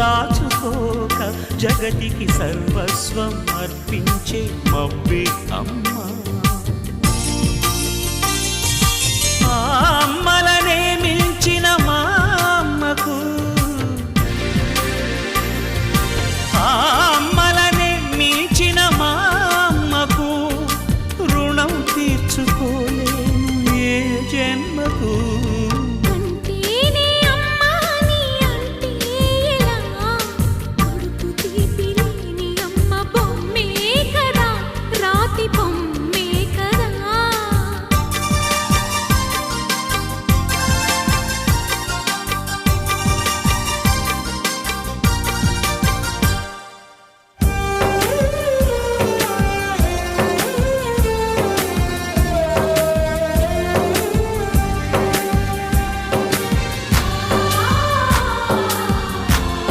దాచుకోక జగతికి సర్వస్వం అర్పించే మబ్బి.